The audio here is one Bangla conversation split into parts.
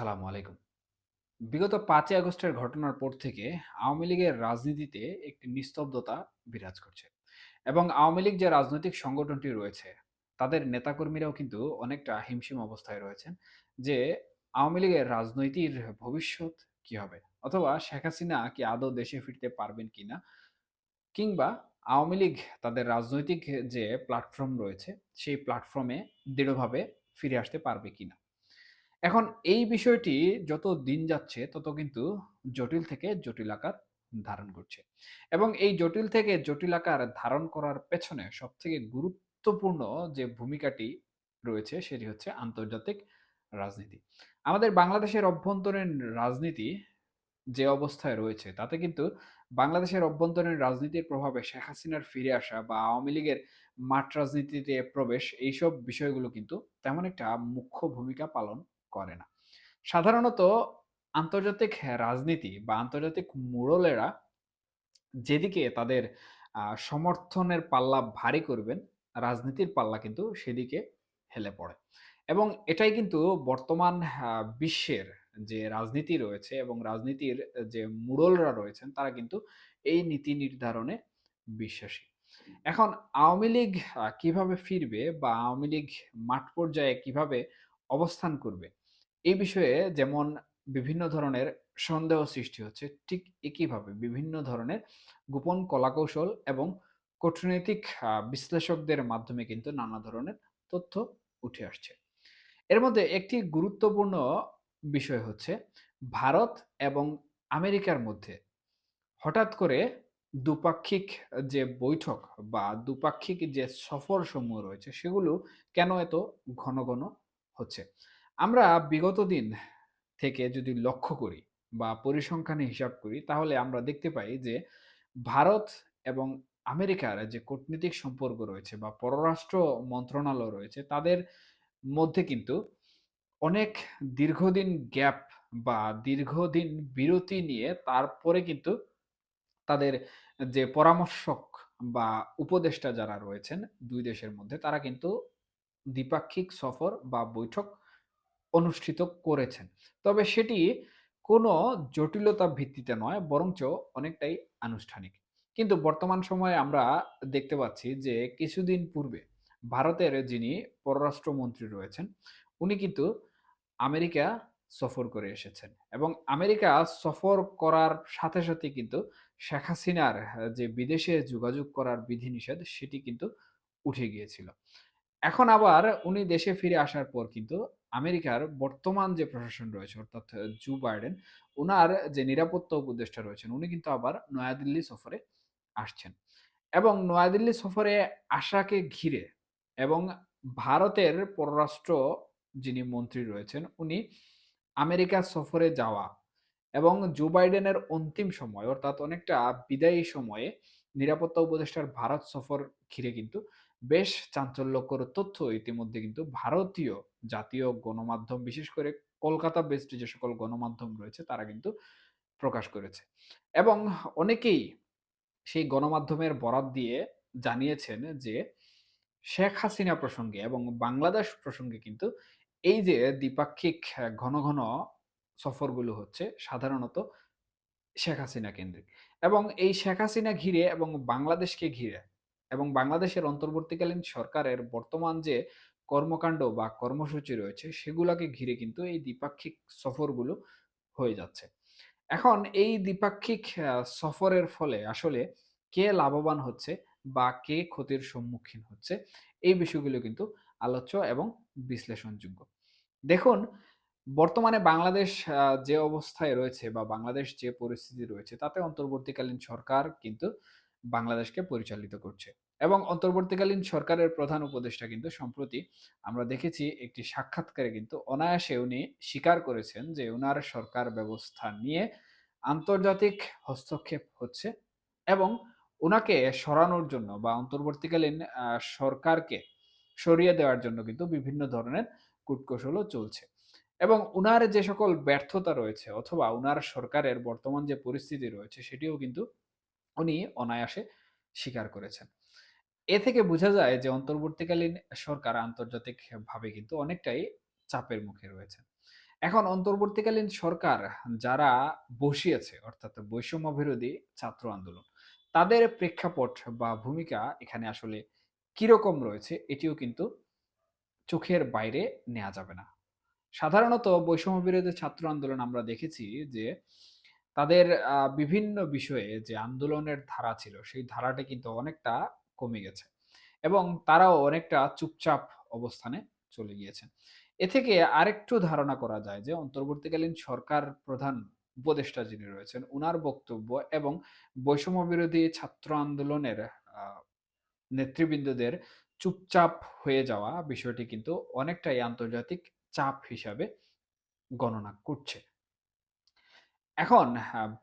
আসসালামু আলাইকুম। বিগত ৫ই আগস্টের ঘটনার পর থেকে আওয়ামী লীগের রাজনীতিতে একটি নিস্তব্ধতা বিরাজ করছে। এবং আওয়ামী লীগ যে রাজনৈতিক সংগঠনটি রয়েছে, তাদের নেতাকর্মীরাও কিন্তু অনেকটা হিমশিম অবস্থায় রয়েছেন যে, আওয়ামী লীগের রাজনীতির ভবিষ্যৎ কি হবে? অথবা শেখ হাসিনা কি আদৌ দেশে ফিরতে পারবেন কিনা? কিংবা আওয়ামী লীগ তাদের রাজনৈতিক যে প্ল্যাটফর্ম রয়েছে, সেই প্ল্যাটফর্মে দৃঢ়ভাবে ফিরে আসতে পারবে কিনা? এখন এই বিষয়টি যত দিন যাচ্ছে, তত কিন্তু জটিল থেকে জটিল আকার ধারণ করছে। এবং এই জটিল থেকে জটিল আকার ধারণ করার পেছনে সবথেকে গুরুত্বপূর্ণ যে ভূমিকাটি রয়েছে, সেটি হচ্ছে আন্তর্জাতিক রাজনীতি। আমাদের বাংলাদেশের অভ্যন্তরীণ রাজনীতি যে অবস্থায় রয়েছে, তাতে কিন্তু বাংলাদেশের অভ্যন্তরীণ রাজনীতির প্রভাবে শেখ হাসিনার ফিরে আসা বা আওয়ামী লীগের মাঠ রাজনীতিতে প্রবেশ, এইসব বিষয়গুলো কিন্তু তেমন একটা মুখ্য ভূমিকা পালন করে না। সাধারণত আন্তর্জাতিক রাজনীতি বা আন্তর্জাতিক মোড়লেরা যেদিকে তাদের সমর্থনের পাল্লা ভারী করবেন, রাজনীতির পাল্লা কিন্তু সেদিকে হেলে পড়ে। এবং এটাই কিন্তু বর্তমান বিশ্বের যে রাজনীতি রয়েছে এবং রাজনীতির যে মোড়লরা রয়েছেন তারা কিন্তু এই নীতি নির্ধারণে বিশ্বাসী। এখন আওয়ামী লীগ কীভাবে ফিরবে বা আওয়ামী লীগ মাঠ পর্যায়ে কীভাবে অবস্থান করবে? এই বিষয়ে যেমন বিভিন্ন ধরনের সন্দেহ সৃষ্টি হচ্ছে, ঠিক একইভাবে বিভিন্ন ধরনের গোপন কলাকৌশল এবং কূটনৈতিক বিশ্লেষকদের মাধ্যমে কিন্তু নানা ধরনের তথ্য উঠে আসছে। এর মধ্যে একটি গুরুত্বপূর্ণ বিষয় হচ্ছে ভারত এবং আমেরিকার মধ্যে হঠাৎ করে দ্বিপাক্ষিক যে বৈঠক বা দ্বিপাক্ষিক যে সফরসমূহ রয়েছে সেগুলো কেন এত ঘন, ঘন হচ্ছে? আমরা বিগত দিন থেকে যদি লক্ষ্য করি বা পরিসংখ্যানে হিসাব করি, তাহলে আমরা দেখতে পাই যে ভারত এবং আমেরিকার যে কূটনীতিক সম্পর্ক রয়েছে বা পররাষ্ট্র মন্ত্রণালয় রয়েছে, তাদের মধ্যে কিন্তু অনেক দীর্ঘদিন গ্যাপ বা দীর্ঘদিন বিরতি নিয়ে তারপরে কিন্তু তাদের যে পরামর্শক বা উপদেষ্টা যারা রয়েছেন দুই দেশের মধ্যে, তারা কিন্তু দ্বিপাক্ষিক সফর বা বৈঠক অনুষ্ঠিত করেছেন। তবে সেটি কোনো জটিলতা ভিত্তিতে নয় বরঞ্চ অনেকটাই আনুষ্ঠানিক। কিন্তু বর্তমান সময়ে আমরা দেখতে পাচ্ছি যে কিছুদিন পূর্বে ভারতের যিনি পররাষ্ট্রমন্ত্রী রয়েছেন, উনি কিন্তু আমেরিকা সফর করে এসেছেন এবং আমেরিকা সফর করার সাথে, সাথে কিন্তু শেখ হাসিনার যে বিদেশে যোগাযোগ করার বিধিনিষেধ সেটি কিন্তু উঠে গিয়েছিল। এখন আবার উনি দেশে ফিরে আসার পর কিন্তু আমেরিকার বর্তমান যে প্রশাসন রয়েছে অর্থাৎ জো বাইডেন, উনার যে নিরাপত্তা উপদেষ্টা রয়েছেন উনি কিন্তু আবার নয়াদিল্লি সফরে আসছেন। এবং নয়াদিল্লি সফরে আসাকে ঘিরে এবং ভারতের পররাষ্ট্র যিনি মন্ত্রী রয়েছেন উনি আমেরিকা সফরে যাওয়া এবং জো বাইডেনের অন্তিম সময় অর্থাৎ অনেকটা বিদায়ী সময়ে নিরাপত্তা উপদেষ্টার ভারত সফর ঘিরে কিন্তু বেশ চাঞ্চল্যকর তথ্য ইতিমধ্যে কিন্তু ভারতীয় জাতীয় গণমাধ্যম বিশেষ করে কলকাতা বেসড যে সকল গণমাধ্যম রয়েছে তারা কিন্তু প্রকাশ করেছে। এবং অনেকেই সেই গণমাধ্যমের বরাত দিয়ে জানিয়েছেন যে শেখ হাসিনা প্রসঙ্গে এবং বাংলাদেশ প্রসঙ্গে কিন্তু এই যে দ্বিপাক্ষিক ঘন, ঘন সফরগুলো হচ্ছে সাধারণত শেখ হাসিনা কেন্দ্রিক। এবং এই শেখ হাসিনা ঘিরে এবং বাংলাদেশকে ঘিরে এবং বাংলাদেশের অন্তর্বর্তীকালীন সরকারের বর্তমান যে কর্মকাণ্ড বা কর্মসূচি রয়েছে, সেগুলোকে ঘিরে কিন্তু এই দ্বিপাক্ষিক সফরগুলো হয়ে যাচ্ছে। এখন এই দ্বিপাক্ষিক সফরের ফলে আসলে কে লাভবান হচ্ছে বা কে ক্ষতির সম্মুখীন হচ্ছে, এই বিষয়গুলো কিন্তু আলোচ্য এবং বিশ্লেষণযোগ্য। দেখুন, বর্তমানে বাংলাদেশ যে অবস্থায় রয়েছে বা বাংলাদেশ যে পরিস্থিতি রয়েছে, তাতে অন্তর্বর্তীকালীন সরকার কিন্তু বাংলাদেশকে পরিচালিত করছে। এবং অন্তর্বর্তীকালীন সরকারের প্রধান উপদেষ্টা কিন্তু সম্প্রতি আমরা দেখেছি একটি সাক্ষাৎকারে কিন্তু অনায়াসে উনি স্বীকার করেছেন যে উনার সরকার ব্যবস্থা নিয়ে আন্তর্জাতিক হস্তক্ষেপ হচ্ছে এবং উনাকে সরানোর জন্য বা অন্তর্বর্তীকালীন সরকারকে সরিয়ে দেওয়ার জন্য কিন্তু বিভিন্ন ধরনের কূটকৌশলও চলছে। এবং উনার যে সকল ব্যর্থতা রয়েছে অথবা উনার সরকারের বর্তমান যে পরিস্থিতি রয়েছে সেটিও কিন্তু উনি অনায়াসে স্বীকার করেছেন। এ থেকে বোঝা যায় যে অন্তর্বর্তীকালীন সরকার আন্তর্জাতিকভাবে কিন্তু অনেকটাই চাপের মুখে রয়েছে। এখন অন্তর্বর্তীকালীন সরকার যারা বসিয়েছে অর্থাৎ বৈষম্য বিরোধী ছাত্র আন্দোলন, তাদের প্রেক্ষাপট বা ভূমিকা এখানে আসলে কীরকম রয়েছে এটিও কিন্তু চোখের বাইরে নেওয়া যাবে না। সাধারণত বৈষম্য বিরোধী ছাত্র আন্দোলন আমরা দেখেছি যে তাদের বিভিন্ন বিষয়ে যে আন্দোলনের ধারা ছিল, সেই ধারাটি কিন্তু অনেকটা কমে গেছে। এবং তারাও অনেকটা চুপচাপ অবস্থানে চলে গিয়েছে এ থেকে আরেকটু ধারণা করা যায় যে অন্তর্বর্তীকালীন সরকার প্রধান উপদেষ্টা যিনি রয়েছেন, উনার বক্তব্য এবং বৈষম্য বিরোধী ছাত্র আন্দোলনের নেতৃবৃন্দদের চুপচাপ হয়ে যাওয়া বিষয়টি কিন্তু অনেকটাই আন্তর্জাতিক চাপ হিসাবে গণনা করছে। এখন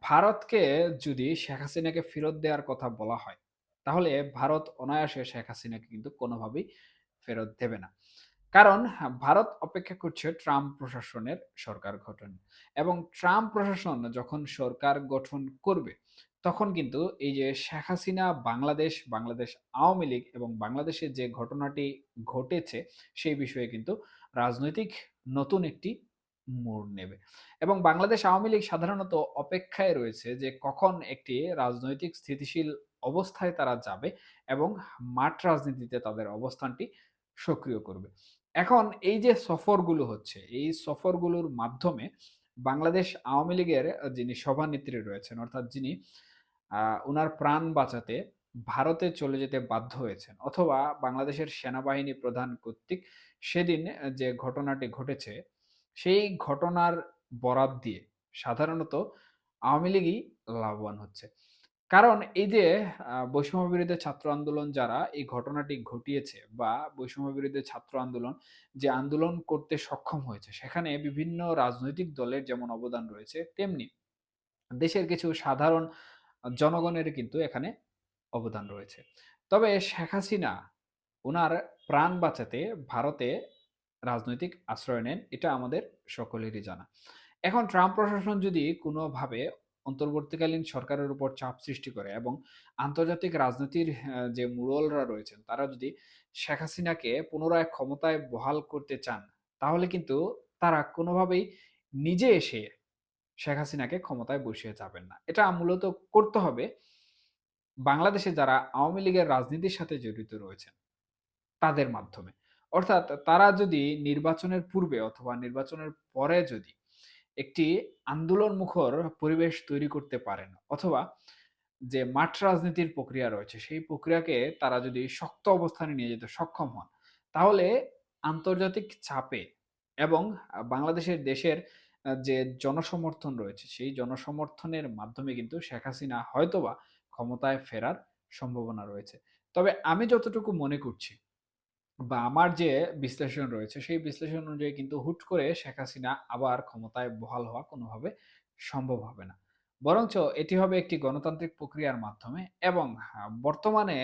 ভারতকে যদি শেখ হাসিনাকে ফেরত দেওয়ার কথা বলা হয়, তাহলে ভারত অনায়াসে শেখ হাসিনাকে কিন্তু কোনোভাবেই ফেরত দেবে না। কারণ হ্যাঁ, ভারত অপেক্ষা করছে ট্রাম্প প্রশাসনের সরকার গঠন এবং ট্রাম্প প্রশাসন যখন সরকার গঠন করবে, তখন কিন্তু এই যে শেখ হাসিনা বাংলাদেশ, বাংলাদেশ আওয়ামী লীগ এবং বাংলাদেশে যে ঘটনাটি ঘটেছে, সেই বিষয়ে কিন্তু রাজনৈতিক নতুন একটি মোড় নেবে। এবং বাংলাদেশ আওয়ামী লীগ সাধারণত অপেক্ষায় রয়েছে যে কখন একটি রাজনৈতিক স্থিতিশীল অবস্থায় তারা যাবে এবং মাঠ রাজনীতিতে তাদের অবস্থানটি সক্রিয় করবে। এখন এই যে সফরগুলো হচ্ছে, এই সফরগুলোর মাধ্যমে বাংলাদেশ আওয়ামী লীগের যিনি সভানেত্রী রয়েছেন অর্থাৎ যিনি আ উনার প্রাণ বাঁচাতে ভারতে চলে যেতে বাধ্য হয়েছেন অথবা বাংলাদেশের সেনাবাহিনী প্রধান কর্তৃক সেদিন যে ঘটনাটি ঘটেছে, সেই ঘটনার বরাত দিয়ে সাধারণত আওয়ামী লীগই লাভবান হচ্ছে। কারণ এই যে বৈষম্য বিরোধী ছাত্র আন্দোলন যারা এই ঘটনাটি ঘটিয়েছে বা বৈষম্য বিরোধী ছাত্র আন্দোলন যে আন্দোলন করতে সক্ষম হয়েছে, সেখানে বিভিন্ন রাজনৈতিক দলের যেমন অবদান রয়েছে, তেমনি দেশের কিছু সাধারণ জনগণের কিন্তু এখানে অবদান রয়েছে। তবে শেখ হাসিনা ওনার প্রাণ বাঁচাতে ভারতে রাজনৈতিক আশ্রয় নেন, এটা আমাদের সকলেরই জানা। এখন ট্রাম্প প্রশাসন যদি কোনোভাবে অন্তর্বর্তীকালীন সরকারের উপর চাপ সৃষ্টি করে এবং আন্তর্জাতিক রাজনীতির যে মুরলরা রয়েছেন, তারা যদি শেখ হাসিনাকে পুনরায় ক্ষমতায় বহাল করতে চান, তাহলে কিন্তু তারা কোনোভাবেই নিজে এসে শেখ হাসিনাকে ক্ষমতায় বসিয়ে যাবেন না। এটা মূলত করতে হবে বাংলাদেশে যারা আওয়ামী লীগের রাজনীতির সাথে জড়িত রয়েছেন, তাদের মাধ্যমে। অর্থাৎ তারা যদি নির্বাচনের পূর্বে অথবা নির্বাচনের পরে যদি একটি আন্দোলনমুখর পরিবেশ তৈরি করতে পারেন অথবা যে মাঠ রাজনীতির প্রক্রিয়া রয়েছে, সেই প্রক্রিয়াকে তারা যদি শক্ত অবস্থানে নিয়ে যেতে সক্ষম হন, তাহলে আন্তর্জাতিক চাপে এবং বাংলাদেশের দেশের যে জনসমর্থন রয়েছে, সেই জনসমর্থনের মাধ্যমে কিন্তু শেখ হাসিনা হয়তোবা ক্ষমতায় ফেরার সম্ভাবনা রয়েছে। তবে আমি যতটুকু মনে করছি বা আমার যে বিশ্লেষণ রয়েছে, সেই বিশ্লেষণ অনুযায়ী কিন্তু হুট করে শেখ হাসিনা আবার ক্ষমতায় বহাল হওয়া কোনোভাবে সম্ভব হবে না। বরঞ্চ এটি হবে একটি গণতান্ত্রিক প্রক্রিয়ার মাধ্যমে এবং বর্তমানে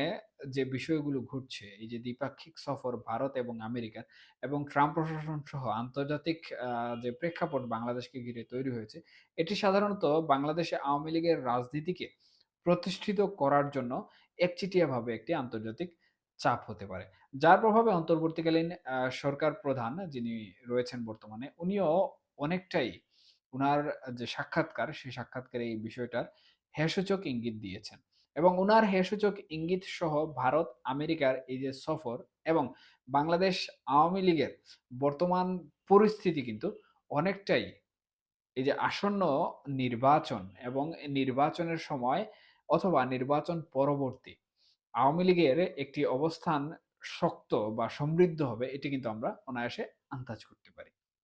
যে বিষয়গুলো ঘটছে, এই যে দ্বিপাক্ষিক সফর ভারত এবং আমেরিকার এবং ট্রাম্প প্রশাসন সহ আন্তর্জাতিক যে প্রেক্ষাপট বাংলাদেশকে ঘিরে তৈরি হয়েছে, এটি সাধারণত বাংলাদেশে আওয়ামী লীগের রাজনীতিকে প্রতিষ্ঠিত করার জন্য একচেটিয়াভাবে একটি আন্তর্জাতিক চাপ হতে পারে। যার প্রভাবে অন্তর্বর্তীকালীন সরকার প্রধান যিনি রয়েছেন বর্তমানে, উনিও অনেকটাই উনার যে সাক্ষাৎকার, সেই সাক্ষাৎকারে এই বিষয়টার হেয়সূচক ইঙ্গিত দিয়েছেন। এবং উনার হেয়সূচক ইঙ্গিত সহ ভারত, আমেরিকার এই যে সফর এবং বাংলাদেশ আওয়ামী লীগের বর্তমান পরিস্থিতি কিন্তু অনেকটাই এই যে আসন্ন নির্বাচন এবং নির্বাচনের সময় অথবা নির্বাচন পরবর্তী আওয়ামী লীগের একটি অবস্থান শক্ত বা সমৃদ্ধ হবে, এটি কিন্তু আমরা অনায়াসে আন্দাজ করতে পারি।